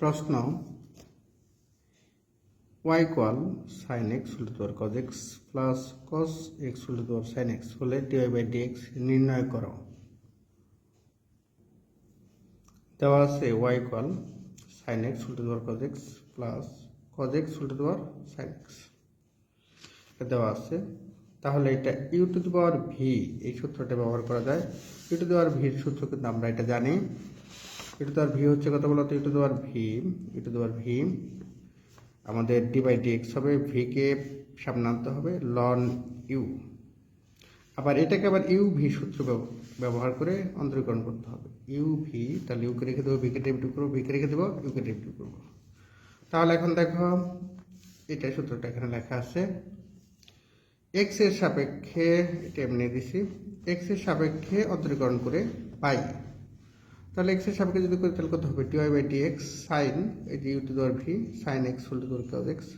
প্রশ্ন y call sine x উল্টো দেওয়ার cos x plus cos x উল্টো দেওয়ার সাইন এক্স হলে d y by d x নির্ণয় করো। দেওয়া আছে ওয়াই কল সাইন এক্স উল্টো দেওয়ার cos x plus cos x উল্টো দেওয়ার সাইন এক্স দেওয়া আছে, তাহলে এটা ইউ টু ভি এই সূত্রটা ব্যবহার করা যায়। ইউ টু ভির সূত্র কিন্তু আমরা এটা জানি। ইউ টু দেওয়ার ভি হচ্ছে কত বলতো ইউ টু দেওয়ার ভি ইউ টু দেওয়ার ভি। আমাদের ডি বাই ডি এক্স হবে ভিকে সামনে আনতে হবে লন ইউ আবার এটাকে আবার ইউ ভি সূত্র ব্যবহার করে অন্তরীকরণ করতে হবে। ইউ ভি তাহলে ইউকে রেখে দেবো ভিকে ডেবিটিভ করব ভিকে রেখে দেবো ইউকে ডেবিটিভ করব। তাহলে এখন দেখো এটা সূত্রটা এখানে লেখা আছে। এক্সের সাপেক্ষে, এটা এমনি দিছি এক্সের সাপেক্ষে অন্তরীকরণ করে পাই। তাহলে এক্সের সাপেক্ষে যদি করি তাহলে কত হবে? D y by d x sine এই যে ইউ টু দেওয়ার v sine x full to cos x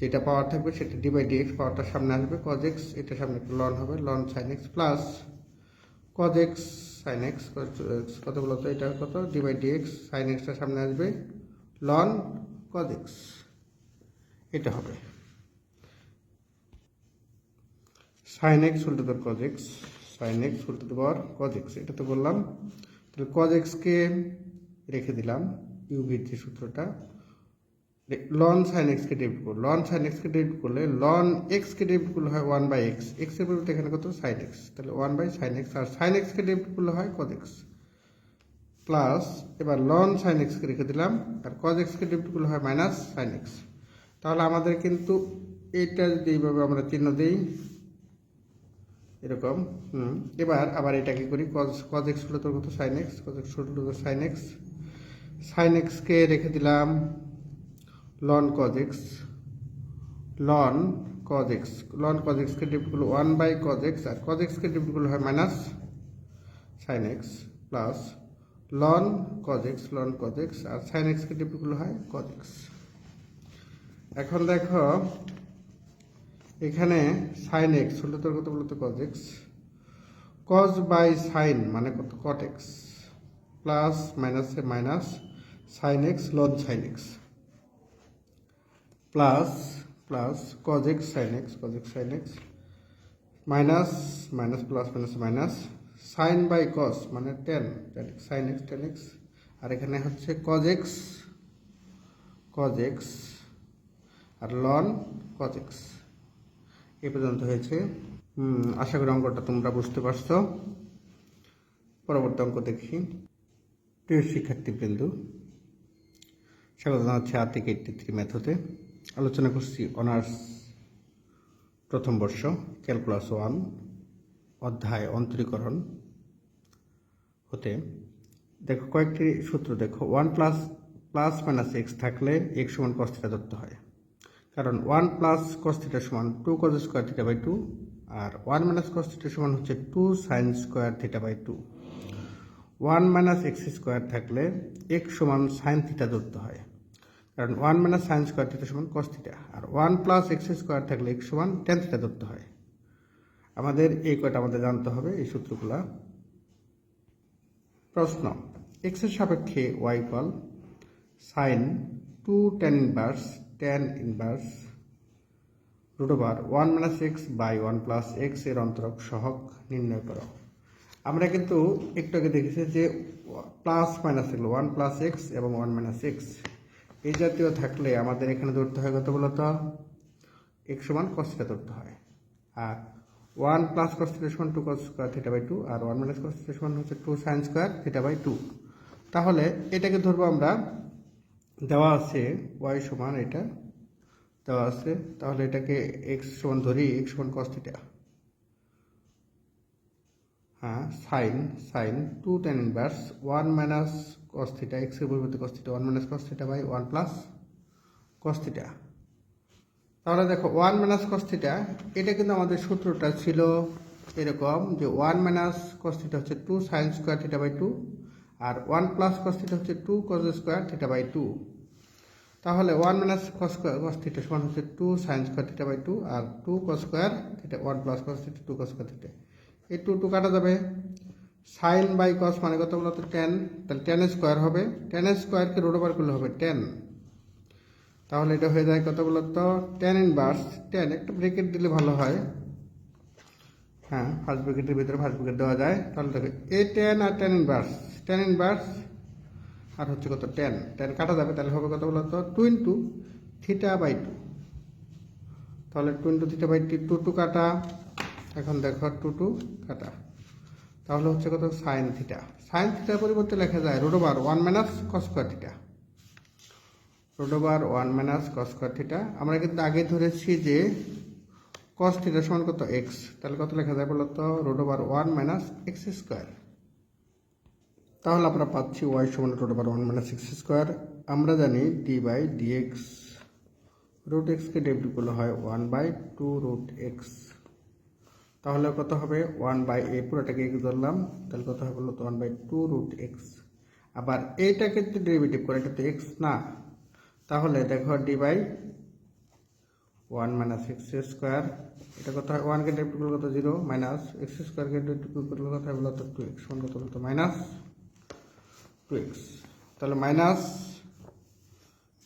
যেটা পাওয়ার থাকবে সেটা ডি বাই ডি এক্স পাওয়ারটা সামনে আসবে। কজ এক্স এটা সামনে একটা লন হবে ln sine x plus cos x sine x কত বলতো এটা কত? D by d x sine extra সামনে আসবে লন কজ এক্স এটা হবে। সাইন এক্স উল্টো দেওয়ার কজ এক্স সাইন এক্স উল্টো দেওয়ার কজ এক্স এটা তো বললাম। তাহলে কজ এক্সকে রেখে দিলাম ইউভির যে সূত্রটা। লন সাইন এক্সকে ডেবিট করো লন সাইন এক্সকে ডেবিট করলে লন এক্সকে ডেবিট করলে হয় ওয়ান বাই এক্স এক্সের পরিবর্তে এখানে কত? সাইন এক্স তাহলে ওয়ান বাই সাইন এক্স আর সাইন এক্সকে ডেবিট করলে হয় কজ এক্স প্লাস এবার লন সাইন এক্সকে রেখে দিলাম। আর কজ এক্সকে ডেবিট করলে হয় মাইনাস সাইন এক্স তাহলে আমাদের কিন্তু এটা যদি এইভাবে আমরা চিহ্ন দিই এরকম এবার আবার এটা কি করি কজ কজ হলো তোর কত সাইন এক্স কজ এক্স হলো সাইন এক্স সাইন রেখে দিলাম ln cos x ln cos x ln cos এক্সকে করল ওয়ান বাই কজ এক্স আর কজ এক্সকে করলে হয় minus sine x plus ln cos x ln cos x আর সাইন এক্সকে করলে হয় কজ এক্স এখন দেখো এখানে সাইন এক্স হলো তোর কত বলতো? Cos x cos by sine মানে কত? কট এক্স প্লাস মাইনাসে minus sine x ln sine x plus plus cos x sine x cos x sine x minus minus plus minus minus sine by cos মানে tan sine x tan x আর এখানে হচ্ছে cos x cos x আর loan cos x এ পর্যন্ত হয়েছে। আশা করি অঙ্কটা তোমরা বুঝতে পারছ। পরবর্তী অঙ্ক দেখি। প্রিয় শিক্ষার্থীবৃন্দু, স্বাগত জানাচ্ছি আর্থিক এইটটি থ্রি ম্যাথতে আলোচনা করছি অনার্স প্রথম বর্ষ, ক্যালকুলাস ওয়ান, অধ্যায় অন্তরীকরণ হতে। দেখো, কয়েকটি সূত্র দেখো। One plus plus minus x থাকলে এক্স সমান কস ধরতে হয়। কারণ ওয়ান প্লাস কস থিটা সমান two cos square theta by two R one minus cos theta সমান হচ্ছে two sine square theta by two one minus x square থাকলে x সমান সাইন থিটা ধরতে হয়। কারণ one minus sine square theta সমান cos theta আর one plus x square থাকলে এক্স সমান টেন থিটা ধরতে হয়। আমাদের এই কয়টা আমাদের জানতে হবে এই সূত্রগুলা। প্রশ্ন এক্সের সাপেক্ষে y equal sine two tan inverse tan inverse root over one minus x by one plus এক্সের অন্তরক সহক নির্ণয় করো। আমরা কিন্তু একটু আগে দেখেছি যে প্লাস মাইনাস এগুলো ওয়ান প্লাস এক্স এবং ওয়ান মাইনাস এক্স এই জাতীয় থাকলে আমাদের এখানে ধরতে হয় কত বলতো এক্স সমান কস্টিটা ধরতে হয়। আর ওয়ান প্লাস কস্টিটা সমান two cos square theta by two R one minus cos theta সমান হচ্ছে two sine square theta by two তাহলে এটাকে ধরবো আমরা দেওয়া আছে ওয়াই সমান এটা দেওয়া আছে, তাহলে এটাকে এক্স সমান ধরি এক্স সমান কস থিটা হ্যাঁ sine sine two tan inverse one minus cos theta এক্সের পরিবর্তে cos theta one minus cos theta by one plus cos theta তাহলে দেখো ওয়ান মাইনাস কস থিটা এটা কিন্তু আমাদের সূত্রটা ছিল এরকম যে ওয়ান মাইনাস কস থিটা হচ্ছে two sine square theta by two R one plus cos theta হচ্ছে two cos square theta by two তাহলে one minus cos square cos theta সমান হচ্ছে two sine square theta by two R two cos square theta one plus cos theta two cos square theta এই two two কাটা যাবে। Sign by cos মানে কত বলতো? Tan তাহলে tan square হবে। টেন স্কোয়ারকে রোড ওভার করলে হবে টেন তাহলে এটা হয়ে যায় কত বলতো? টেন ইনভার্স টেন একটা ব্রেকেট দিলে ভালো হয়। হ্যাঁ ফার্স্ট ব্রেকেটের ভিতরে ফার্স্ট ব্রেকেট দেওয়া যায়। তাহলে দেখো এ টেন আর টেন ইনভার্স টেন ইনভার্স আর হচ্ছে কত টেন টেন কাটা যাবে, তাহলে হবে কত বলতো? Two into theta by two তাহলে two into theta by two two কাটা, এখন দেখো টু টু কাটা। তাহলে হচ্ছে কত? সাইন থিটা সাইন থিটার পরিবর্তে লেখা যায় root over one minus cos square theta root over one minus cos square theta আমরা কিন্তু আগে ধরেছি যে কস থিটা সমান কত? এক্স তাহলে কত লেখা যায় বলতো? Root over one minus x square তাহলে আমরা পাচ্ছি ওয়াই সমান root over one minus x square আমরা জানি d by d x root এক্সকে ডেবিট করলে হয় one by two root x তাহলে কত হবে? ওয়ান বাই এ পুরোটাকে এক্স ধরলাম। তাহলে কত হবে বলতো? One by two root x আবার এইটাকে যদি ডেরিভেটিভ করে, এটা তো এক্স না। তাহলে দেখো d by one minus x square এটা কত হয়? ওয়ানকে ডেরিভেটিভ করলে কত? জিরো মাইনাস এক্স স্কোয়ারকে ডেরিভেটিভ করলে কত হয়? বলতো টু এক্স সমান কত? বলতো মাইনাস টু এক্স তাহলে মাইনাস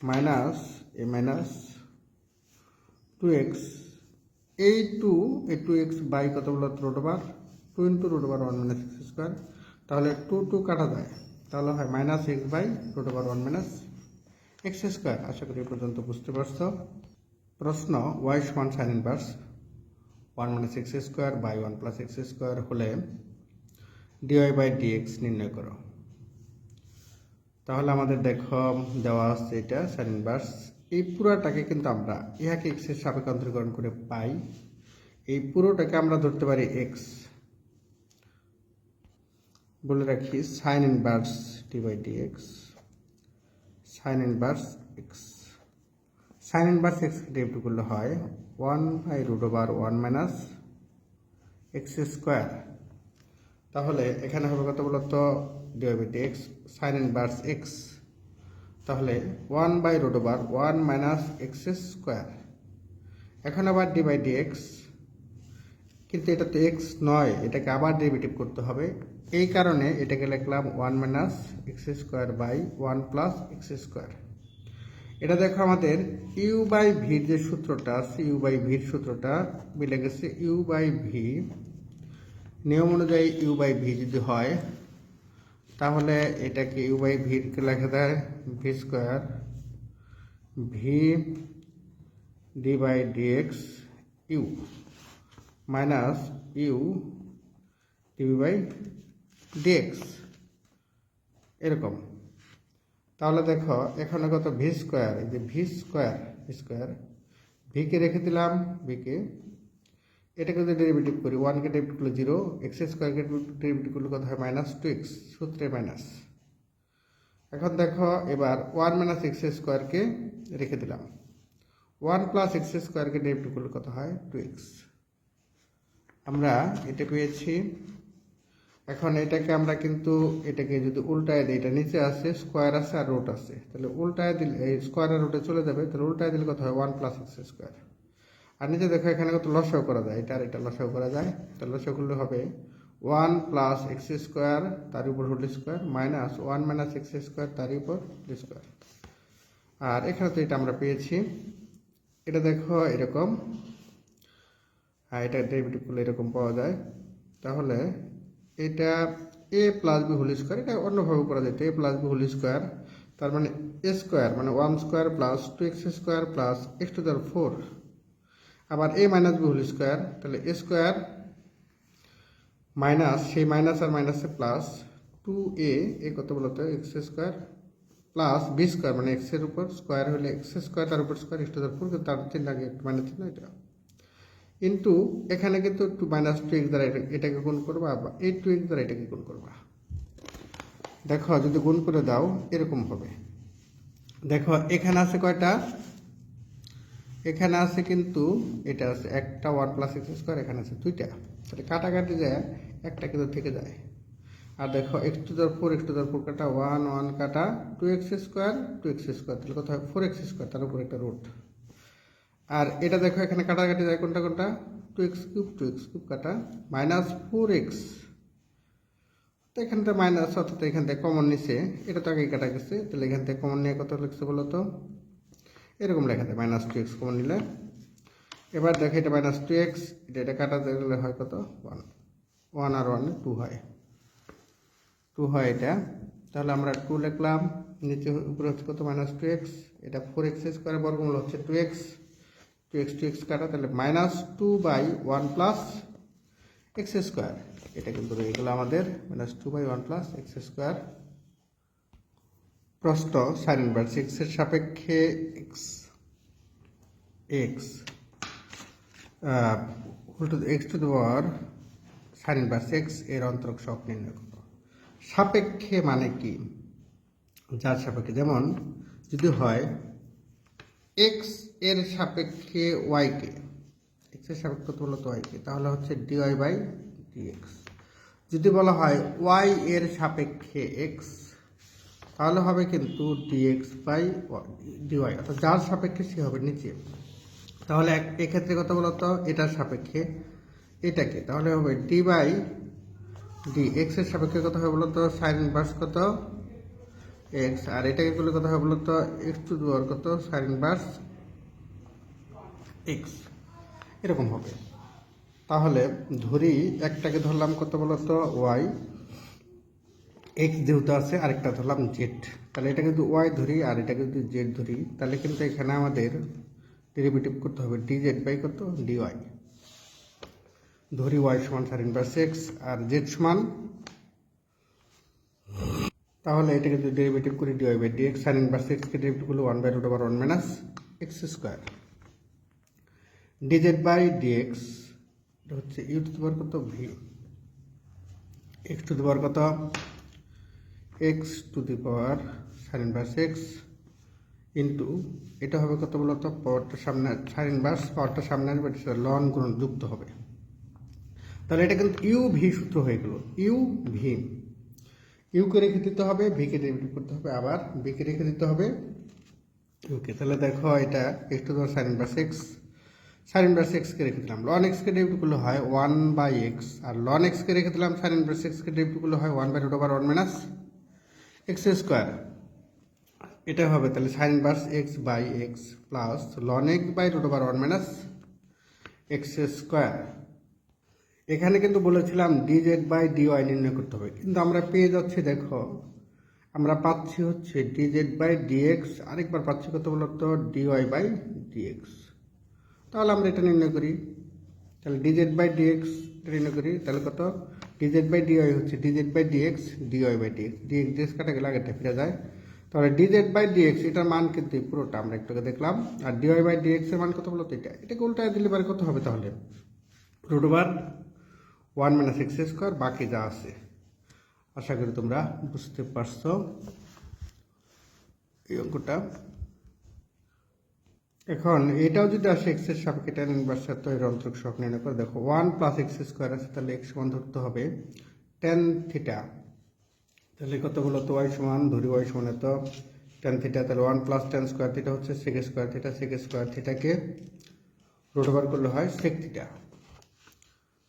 মাইনাস এ মাইনাস টু এক্স এই টু এই টু এক্স বাই কত বলো root over two into root over one minus x square তাহলে টু টু কাটা যায়। তাহলে হয় minus x by root over one minus x square আশা করি এ পর্যন্ত বুঝতে পারছ। প্রশ্ন ওয়াই সমান sine inverse one minus x square by one plus x square হলে d y by d x নির্ণয় করো। তাহলে আমাদের দেখো, দেওয়া আছে এটা, সাইন ইনভার্স। এই পুরোটাকে কিন্তু আমরা ইহাকে এক্সের সাপেক্ষান্তরীকরণ করে পাই। এই পুরোটাকে আমরা ধরতে পারি এক্স বলে রাখি sine inverse d by d x sine inverse x sine inverse x derivative করলে হয় one by root over one minus x square তাহলে এখানে হবে কত বলতো? ডিওবিটি এক্স সাইন ইনভার্স এক্স তাহলে one by root over one minus x square এখন আবার ডি বাই ডি এক্স কিন্তু এটা তো এক্স নয়, এটাকে আবার ডেরিভেটিভ করতে হবে। এই কারণে এটাকে লিখলাম one minus x square by one plus x square এটা দেখো আমাদের ইউ বাই ভির যে সূত্রটা আছে ইউ বাই ভির সূত্রটা মিলে গেছে ইউ বাই ভি নিয়ম অনুযায়ী ইউ বাই ভি যদি হয় তাহলে এটাকে ইউ বাই ভিকে লেখা যায় v square v d by d x u minus u d v by d x এরকম। তাহলে দেখো, এখানে কত ভি স্কোয়ার এই যে ভি স্কোয়ার স্কোয়ার ভিকে রেখে দিলাম ভিকে এটাকে যদি ডেরিভেটিভ করি ওয়ানকে ডেরিভেটিভ করলে জিরো এক্স স্কোয়ারকে ডেরিভেটিভ করলে কত হয়? মাইনাস টু এক্স সূত্রে মাইনাস এখন দেখো, এবার ওয়ান মাইনাস এক্স স্কোয়ারকে রেখে দিলাম। ওয়ান প্লাস এক্স স্কোয়ারকে ডেরিভেটিভ করলে কত হয়? টু এক্স আমরা এটা পেয়েছি। এখন এটাকে আমরা কিন্তু এটাকে যদি উল্টায় দিই, এটা নিচে আছে স্কোয়ার আছে আর রোট আছে তাহলে উল্টায় দিলে, এই স্কোয়ার আর রুটে চলে যাবে, তাহলে উল্টায় দিলে কত হয়? ওয়ান প্লাস এক্স স্কোয়ার আর নিচে দেখো এখানে কত লসাও করা যায়। এটা আর এটা লসাও করা যায়। তাহলে লসাও করলে হবে ওয়ান প্লাস এক্স স্কোয়ার তার উপর whole square minus one minus x square তার উপর স্কোয়ার আর এখানে তো এটা আমরা পেয়েছি। এটা দেখো এরকম। হ্যাঁ এটা ডেরিভেটিভ করলে এরকম পাওয়া যায়। তাহলে এটা a plus b whole square এটা অন্যভাবে করা যেত a plus b whole square তার মানে এ স্কোয়ার মানে one square plus two x square plus x to four আবার a minus b whole square তাহলে এ স্কোয়ার মাইনাস সেই মাইনাস আর মাইনাসে প্লাস টু এ এ কত বলতো? X square plus b square মানে এক্সের উপর স্কোয়ার হলে এক্স স্কোয়ার তার উপর স্কোয়ার এক্স টু দার তার চিহ্ন আগে মাইনাস চিহ্ন এটা। কিন্তু এখানে কিন্তু টু মাইনাস টু এক্স দ্বারা এটাকে গুণ করবা, বা এই টু এক্স দ্বারা এটাকে গুণ করবা। দেখো, যদি গুণ করে দাও, এরকম হবে। দেখো, এখানে আছে কয়টা? এখানে আছে কিন্তু, এটা আছে একটা ওয়ান প্লাস এক্স স্কোয়ার, এখানে আছে দুইটা। তাহলে কাটাকাটি যায়, একটা কিন্তু থেকে যায়। আর দেখো, এক্স টু দার ফোর, এক্স টু দার ফোর কাটা ওয়ান ওয়ান কাটা two x square, two x square. তাহলে কত হয় ফোর এক্স স্কোয়ার, তার উপর একটা রুট। আর এটা দেখো, এখানে কাটাকাটি যায় কোনটা কোনটা? Two x cube, two x cube কাটা মাইনাস ফোর এক্স। তো এখান থেকে মাইনাস, অর্থাৎ এখান থেকে কমন নিছে এটা তো আগেই কাটা গেছে। তাহলে এখান থেকে কমন নিয়ে কত লিখছে বলো তো? এরকম লেখা যায় মাইনাস টু এক্স কমন নিলে। এবার দেখো এটা মাইনাস টু এক্স এটা এটা কাটা গেলে হয় কত? ওয়ান ওয়ান আর ওয়ান টু হয়। টু হয় এটা। তাহলে আমরা টু লিখলাম, নিচে উপরে হচ্ছে কত? মাইনাস টু এক্স এটা ফোর এক্স স্কোয়ার বর্গমূল হচ্ছে two x two x two x কাটা, তাহলে minus two by one plus x square এটা কিন্তু রয়ে গেল আমাদের minus two by one plus x square প্রশ্ন সাইন ইনভার্স এক্সের সাপেক্ষে x x x to the power sine inverse এক্সের অন্তরক শক নির্ণয় করো সাপেক্ষে মানে কি? যার সাপেক্ষে, যেমন যদি হয় এক্সের সাপেক্ষে ওয়াইকে এক্সের সাপেক্ষে কত বলো তো ওয়াইকে তাহলে হচ্ছে ডিওয়াই বাই ডিএক্স যদি বলা হয় ওয়াই এর সাপেক্ষে এক্স তাহলে হবে কিন্তু ডিএক্স বাই ডিওয়াই অর্থাৎ যার সাপেক্ষে সে হবে নিচে। তাহলে এক- এক্ষেত্রে কত বলতো? এটার সাপেক্ষে এটাকে। তাহলে হবে ডি বাই ডি এক্সের সাপেক্ষে কত হবে বলতো? সাইন ইনভার্স কত? এক্স আর এটাকে করলে কত হবে বলতো? এক্স টু দি পাওয়ার কত? সাইন ইনভার্স এক্স এরকম হবে। তাহলে ধরি একটাকে ধরলাম কত বলতো? ওয়াই এক্স যেহেতু আছে, আরেকটা ধরলাম জেড তাহলে এটা যদি ওয়াই ধরি আর এটাকে যদি জেড ধরি। তাহলে কিন্তু এখানে আমাদের ডেরিভেটিভ করতে হবে ডি জেড বাই কত? ডি ওয়াই ধরি ওয়াই সমান সার ইনভার্স এক্স আর জেড সমান। তাহলে এটাকে যদি ডেরিভেটিভ করি d y by d x sir inverse এক্সকে ডেরিভেটিভ করলে one by root over one minus x square d z by d x এটা হচ্ছে ইউ টু দি পাওয়ার কত? V x to the power কত? X to the power sine inverse x into এটা হবে কত বলতো? পাওয়ারটা সামনে সাইন ইনভার্স পাওয়ারটা সামনে আসবে এটা লন গুণ যুক্ত হবে। তাহলে এটা কিন্তু ইউ ভি সূত্র হয়ে গেল। ইউ ভি ইউকে রেখে দিতে হবে ভিকে ডেরিভেটিভ করতে হবে, আবার বিকে রেখে দিতে হবে। ইউকে তাহলে দেখো এটা x to power sine inverse x sine inverse এক্সকে রেখে দিলাম। লন এক্সকে ডেরিভেটিভ করলে হয় ওয়ান বাই এক্স আর লন এক্সকে রেখে দিলাম সাইন ইনভার্স এক্সকে ডেরিভেটিভ করলে হয় one by root over one minus x square. এটা হবে তাহলে sine inverse x by x plus loan x by root over one minus x square এখানে কিন্তু বলেছিলাম d z by d y নির্ণয় করতে হবে। কিন্তু আমরা পেয়ে যাচ্ছি, দেখো, আমরা পাচ্ছি হচ্ছে ডি জেড বাই ডিএক্স আরেকবার পাচ্ছি কত বলতো ডি ওয়াই বাই ডিএক্স তাহলে আমরা এটা নির্ণয় করি। তাহলে ডিজেড বাই ডি ডিএক্স নির্ণয় করি। তাহলে কত? D z by d y হচ্ছে d z by d x d y by d x d x d x কাটা গেলে আগেরটা ফিরে যায়। তাহলে ডিজেড বাই ডিএক্স এটার মান কিন্তু পুরোটা আমরা একটু আগে দেখলাম। আর ডিওয়াই বাই ডিএক্স এর মান কত তো এটা? এটাকে উল্টায় দিলে পারে কত হবে তাহলে? Root over one minus x square বাকি যা আছে। আশা করি তোমরা বুঝতে পারছ। এই অঙ্কটা এখন এটাও যদি আসে এক্সের সাপেক্ষে টেন ইনভার্স তো এর অন্তরক শখ নির্ণয় করে, দেখো ওয়ান প্লাস এক্স স্কোয়ার আছে, তাহলে এক্স সমান ধরতে হবে টেন থিটা তাহলে কত বলো তো ওয়াই সমান? ধরি ওয়াই সমান এত। টেন থিটা তাহলে one plus tan square theta হচ্ছে sec square theta sec square থিটাকে root over করলে হয় সেক থিটা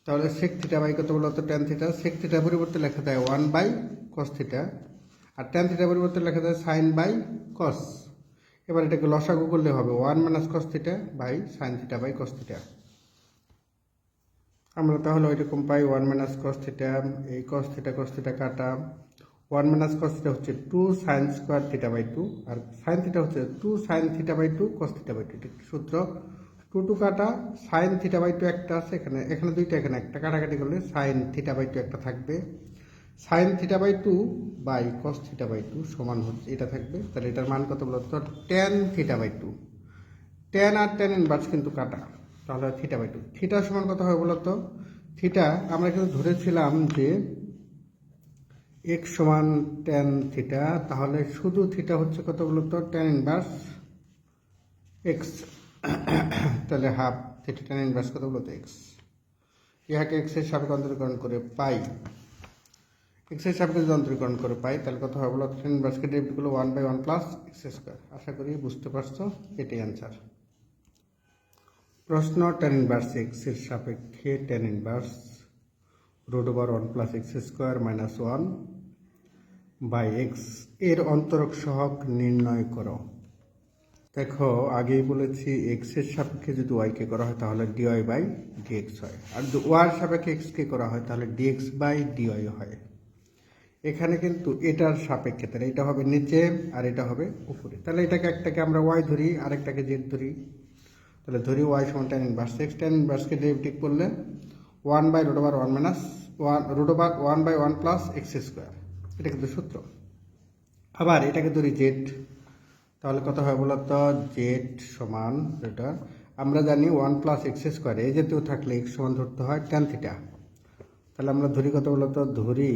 তাহলে সেক থিটা বাই কত বলো তো টেন থিটা সেক থিটা পরিবর্তে লেখা যায় ওয়ান বাই কস থিটা আর টেন থিটা পরিবর্তে লেখা যায় সাইন বাই কস এবার এটাকে লসাগু করলে হবে one minus cos theta by sine theta by cos theta আমরা তাহলে ওইরকম পাই ওয়ান মাইনাস কস থিটা এই কস থিটা কস থিটা কাটা ওয়ান মাইনাস কস থিটা হচ্ছে two sine square theta by two R sine theta হচ্ছে two sine theta by two cos theta by two এটা একটি সূত্র। টু টু কাটা sine theta by two একটা আছে, এখানে এখানে দুইটা, এখানে একটা। কাটাকাটি করলে সাইন থিটা বাই টু একটা থাকবে। Sine theta by two by cos theta by two সমান হচ্ছে, এটা থাকবে। তাহলে এটার মান কত বলতো tan theta by two. Tan R tan inverse কিন্তু কাটা। তাহলে থিটা বাই টু। থিটা সমান কত হবে বলতো থিটা, আমরা কিন্তু ধরেছিলাম যে এক্স সমান টেন থিটা, তাহলে শুধু থিটা হচ্ছে কত বলতো টেন ইনভার্স এক্স তাহলে হাফ থিটা টেন ইনভার্স কত বলতো এক্স ইহাকে এক্সের সাপেক্ষে অন্তরীকরণ করে পাই। এক্সের সাপেক্ষে যদি অন্তরীকরণ করে পাই, তাহলে কত হবে বলো ইনভার্সকে ডেরিভেটিভ করল one by one plus x square আশা করি বুঝতে পারছ এটাই অ্যান্সার প্রশ্ন টেন ইনভার্স এক্সের সাপেক্ষে tan inverse root over one plus x square minus one by এক্সের অন্তরক সহগ নির্ণয় করো। দেখো, আগেই বলেছি এক্সের সাপেক্ষে যদি ওয়াইকে করা হয়, তাহলে ডিওয়াই বাই ডিএক্স হয়। আর যদি ওয়ার সাপেক্ষে এক্সকে করা হয়, তাহলে ডিএক্স বাই ডিওয়াই হয়। এখানে কিন্তু এটার সাপেক্ষে, তাহলে এটা হবে নিচে আর এটা হবে উপরে। তাহলে এটাকে একটাকে আমরা ওয়াই ধরি, আরেকটাকে জেড ধরি। তাহলে ধরি ওয়াই সমান টেন ইনভার্স এক্স টেন ইনভার্সকে ডেরিভেটিভ করলে one by root over one minus one root over one by one plus x square এটা কিন্তু সূত্র। আবার এটাকে ধরি জেড তাহলে কত হয় বলতো? জেড সমান এটা, আমরা জানি ওয়ান প্লাস এক্স স্কোয়ার এই যেতেও থাকলে এক্স সমান ধরতে হয় টেন থিটা তাহলে আমরা ধরি কত বলতো? ধরি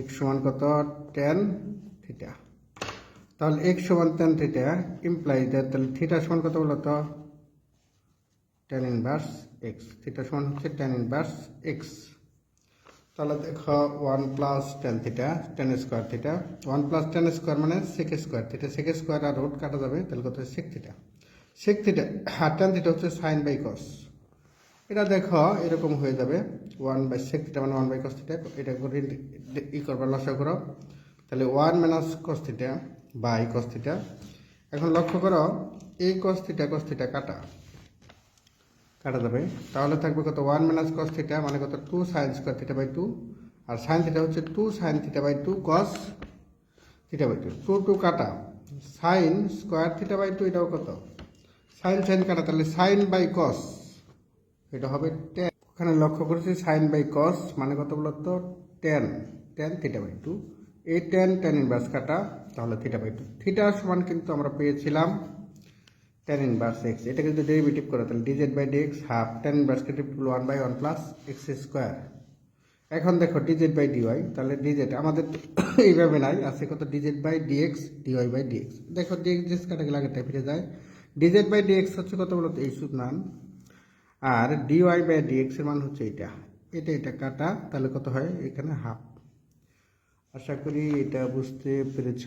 এক্স সমান কত? টেন থিটা তাহলে এক্স সমান টেন থিটা ইমপ্লাই তাহলে থিটা সমান কত বলতো টেন ইনভার্স এক্স থিটা সমান হচ্ছে টেন ইনভার্স এক্স তাহলে দেখো one plus tan theta tan square theta one plus tan square মানে sec square theta sec square আর রোড কাটা যাবে, তাহলে কত সেক থিটা সেক থিটা আর টেন থিটা হচ্ছে সাইন বাই কস এটা দেখো, এরকম হয়ে যাবে। ওয়ান বাই সেক থিটা মানে ওয়ান বাই কস এটা করে ই করবার লসা করো। তাহলে one minus cos theta by cos theta এখন লক্ষ্য করো, এই কস থিটা কস থিটা কাটা। কাটা যাবে। তাহলে থাকবে কত? ওয়ান মাইনাস কস থিটা মানে কত? Two sine square theta by two R sine theta হচ্ছে two sine theta by two cos theta by two two two কাটা। Sine square theta by two এটাও কত? সাইন সাইন কাটা। তাহলে sign by cos এটা হবে টেন ওখানে লক্ষ্য করেছি সাইন বাই কস মানে কত বলতো tan tan theta by two এই টেন টেন ইনভার্স কাটা, তাহলে থিটা বাই টু থিটা সমান কিন্তু আমরা পেয়েছিলাম টেন ইনভার্স এক্স এটাকে যদি ডেরিভেটিভ করে, তাহলে d z by d x half tan inverse triple one by one plus x square এখন দেখো d z by d y তাহলে ডিজেড আমাদের এইভাবে নাই, আছে কত? D z by d x d y by d x দেখো d x কাটাকে লাগেটা ফিরে যায়। ডিজেড বাই ডিএক্স হচ্ছে কত বলতো এই সুদ মান। আর ডিওয়াই বাই ডিএক্স এর মান হচ্ছে এটা। এটা এটা কাটা, তাহলে কত হয়? এখানে হাফ আশা করি এটা বুঝতে পেরেছ।